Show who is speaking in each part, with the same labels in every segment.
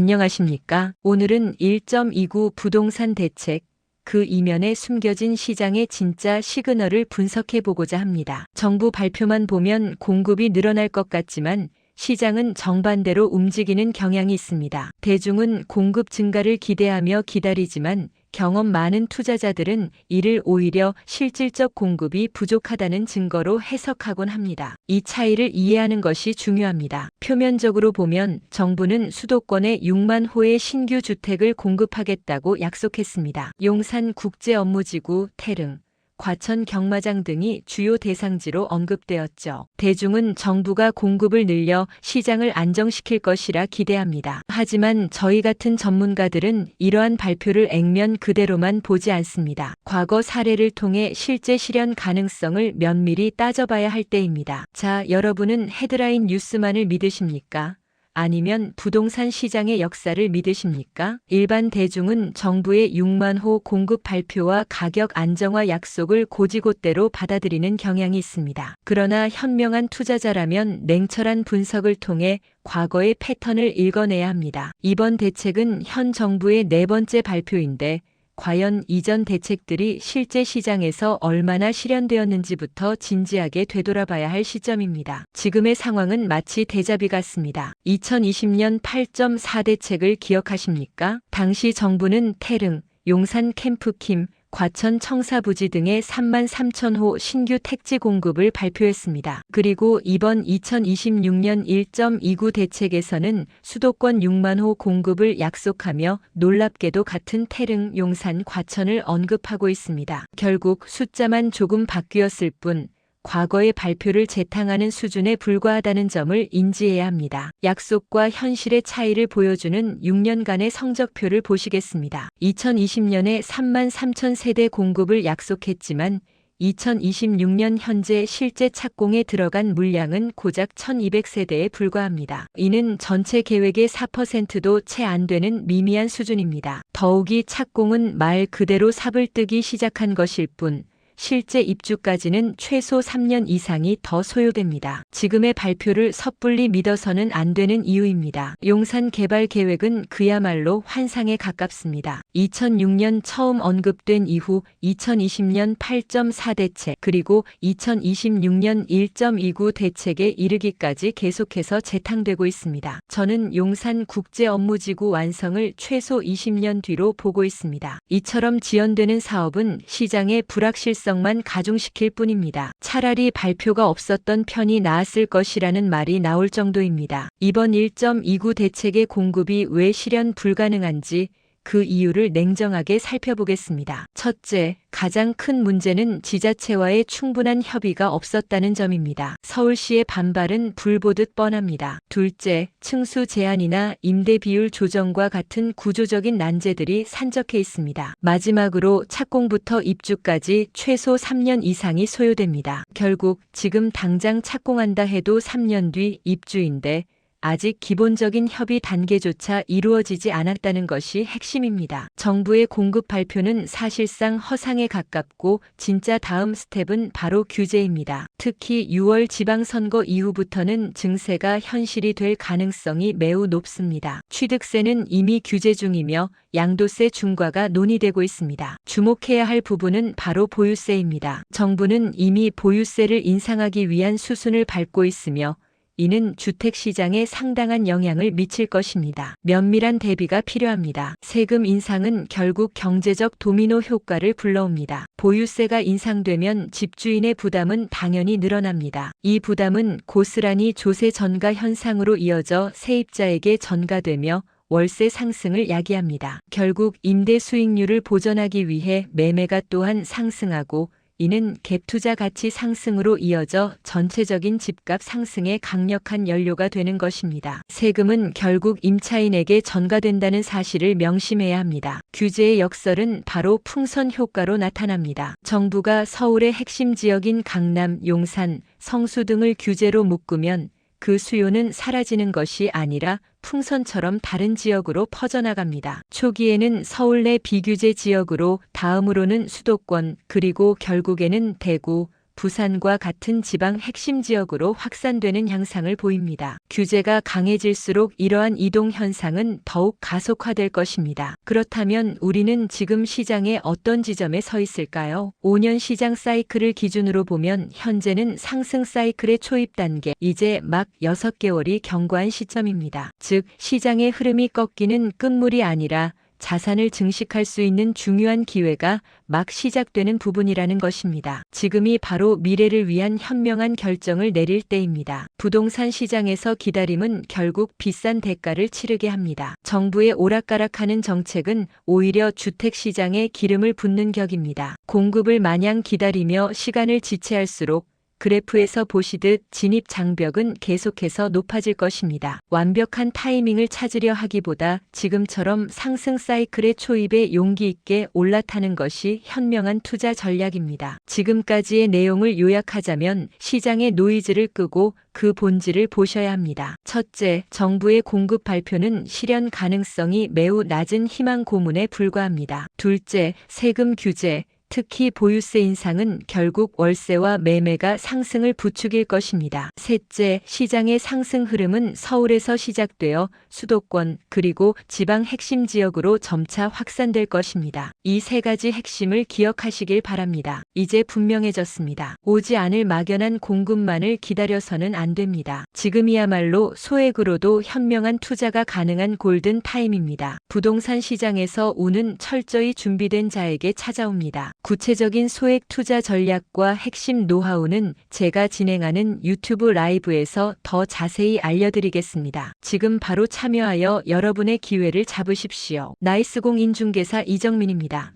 Speaker 1: 안녕하십니까? 오늘은 1.29 부동산 대책, 그 이면에 숨겨진 시장의 진짜 시그널을 분석해 보고자 합니다. 정부 발표만 보면 공급이 늘어날 것 같지만 시장은 정반대로 움직이는 경향이 있습니다. 대중은 공급 증가를 기대하며 기다리지만 경험 많은 투자자들은 이를 오히려 실질적 공급이 부족하다는 증거로 해석하곤 합니다. 이 차이를 이해하는 것이 중요합니다. 표면적으로 보면 정부는 수도권에 6만 호의 신규 주택을 공급하겠다고 약속했습니다. 용산 국제업무지구 태릉 과천 경마장 등이 주요 대상지로 언급되었죠. 대중은 정부가 공급을 늘려 시장을 안정시킬 것이라 기대합니다. 하지만 저희 같은 전문가들은 이러한 발표를 액면 그대로만 보지 않습니다. 과거 사례를 통해 실제 실현 가능성을 면밀히 따져봐야 할 때입니다. 자, 여러분은 헤드라인 뉴스만을 믿으십니까? 아니면 부동산 시장의 역사를 믿으십니까? 일반 대중은 정부의 6만 호 공급 발표와 가격 안정화 약속을 고지곳대로 받아들이는 경향이 있습니다. 그러나 현명한 투자자라면 냉철한 분석을 통해 과거의 패턴을 읽어내야 합니다. 이번 대책은 현 정부의 네 번째 발표인데 과연 이전 대책들이 실제 시장에서 얼마나 실현되었는지부터 진지하게 되돌아봐야 할 시점입니다. 지금의 상황은 마치 대자비 같습니다. 2020년 8.4 대책을 기억하십니까? 당시 정부는 태릉, 용산 캠프킴, 과천 청사부지 등의 3만 3천 호 신규 택지 공급을 발표했습니다. 그리고 이번 2026년 1.29 대책에서는 수도권 6만 호 공급을 약속하며 놀랍게도 같은 태릉, 용산, 과천을 언급하고 있습니다. 결국 숫자만 조금 바뀌었을 뿐 과거의 발표를 재탕하는 수준에 불과하다는 점을 인지해야 합니다. 약속과 현실의 차이를 보여주는 6년간의 성적표를 보시겠습니다. 2020년에 3만 3천 세대 공급을 약속했지만 2026년 현재 실제 착공에 들어간 물량은 고작 1200세대에 불과합니다. 이는 전체 계획의 4%도 채 안 되는 미미한 수준입니다. 더욱이 착공은 말 그대로 삽을 뜨기 시작한 것일 뿐 실제 입주까지는 최소 3년 이상이 더 소요됩니다. 지금의 발표를 섣불리 믿어서는 안 되는 이유입니다. 용산 개발 계획은 그야말로 환상에 가깝습니다. 2006년 처음 언급된 이후 2020년 8.4 대책 그리고 2026년 1.29 대책에 이르기까지 계속해서 재탕되고 있습니다. 저는 용산 국제 업무지구 완성을 최소 20년 뒤로 보고 있습니다. 이처럼 지연되는 사업은 시장의 불확실성 가능성만 가중시킬 뿐입니다. 차라리 발표가 없었던 편이 나았을 것이라는 말이 나올 정도입니다. 이번 1.29 대책의 공급이 왜 실현 불가능한지 그 이유를 냉정하게 살펴보겠습니다. 첫째, 가장 큰 문제는 지자체와의 충분한 협의가 없었다는 점입니다. 서울시의 반발은 불보듯 뻔합니다. 둘째, 층수 제한이나 임대 비율 조정과 같은 구조적인 난제들이 산적해 있습니다. 마지막으로 착공부터 입주까지 최소 3년 이상이 소요됩니다. 결국 지금 당장 착공한다 해도 3년 뒤 입주인데 아직 기본적인 협의 단계조차 이루어지지 않았다는 것이 핵심입니다. 정부의 공급 발표는 사실상 허상에 가깝고 진짜 다음 스텝은 바로 규제입니다. 특히 6월 지방선거 이후부터는 증세가 현실이 될 가능성이 매우 높습니다. 취득세는 이미 규제 중이며 양도세 중과가 논의되고 있습니다. 주목해야 할 부분은 바로 보유세입니다. 정부는 이미 보유세를 인상하기 위한 수순을 밟고 있으며 이는 주택 시장에 상당한 영향을 미칠 것입니다. 면밀한 대비가 필요합니다. 세금 인상은 결국 경제적 도미노 효과를 불러옵니다. 보유세가 인상되면 집주인의 부담은 당연히 늘어납니다. 이 부담은 고스란히 조세 전가 현상으로 이어져 세입자에게 전가되며 월세 상승을 야기합니다. 결국 임대 수익률을 보전하기 위해 매매가 또한 상승하고 이는 갭 투자 가치 상승으로 이어져 전체적인 집값 상승에 강력한 연료가 되는 것입니다. 세금은 결국 임차인에게 전가된다는 사실을 명심해야 합니다. 규제의 역설은 바로 풍선 효과로 나타납니다. 정부가 서울의 핵심 지역인 강남, 용산, 성수 등을 규제로 묶으면 그 수요는 사라지는 것이 아니라 풍선처럼 다른 지역으로 퍼져나갑니다. 초기에는 서울 내 비규제 지역으로 다음으로는 수도권 그리고 결국에는 대구, 부산과 같은 지방 핵심 지역으로 확산되는 향상을 보입니다. 규제가 강해질수록 이러한 이동 현상은 더욱 가속화될 것입니다. 그렇다면 우리는 지금 시장의 어떤 지점에 서 있을까요? 5년 시장 사이클을 기준으로 보면 현재는 상승 사이클의 초입 단계, 이제 막 6개월이 경과한 시점입니다. 즉, 시장의 흐름이 꺾이는 끝물이 아니라 자산을 증식할 수 있는 중요한 기회가 막 시작되는 부분이라는 것입니다. 지금이 바로 미래를 위한 현명한 결정을 내릴 때입니다. 부동산 시장에서 기다림은 결국 비싼 대가를 치르게 합니다. 정부의 오락가락하는 정책은 오히려 주택 시장에 기름을 붓는 격입니다. 공급을 마냥 기다리며 시간을 지체할수록 그래프에서 보시듯 진입 장벽은 계속해서 높아질 것입니다. 완벽한 타이밍을 찾으려 하기보다 지금처럼 상승 사이클의 초입에 용기 있게 올라타는 것이 현명한 투자 전략입니다. 지금까지의 내용을 요약하자면 시장의 노이즈를 끄고 그 본질을 보셔야 합니다. 첫째, 정부의 공급 발표는 실현 가능성이 매우 낮은 희망 고문에 불과합니다. 둘째, 세금 규제, 특히 보유세 인상은 결국 월세와 매매가 상승을 부추길 것입니다. 셋째, 시장의 상승 흐름은 서울에서 시작되어 수도권 그리고 지방 핵심 지역으로 점차 확산될 것입니다. 이 세 가지 핵심을 기억하시길 바랍니다. 이제 분명해졌습니다. 오지 않을 막연한 공급만을 기다려서는 안 됩니다. 지금이야말로 소액으로도 현명한 투자가 가능한 골든 타임입니다. 부동산 시장에서 운은 철저히 준비된 자에게 찾아옵니다. 구체적인 소액 투자 전략과 핵심 노하우는 제가 진행하는 유튜브 라이브에서 더 자세히 알려드리겠습니다. 지금 바로 참여하여 여러분의 기회를 잡으십시오. 나이스공 인중개사 이정민입니다.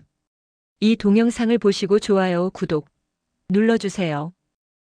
Speaker 1: 이 동영상을 보시고 좋아요, 구독 눌러주세요.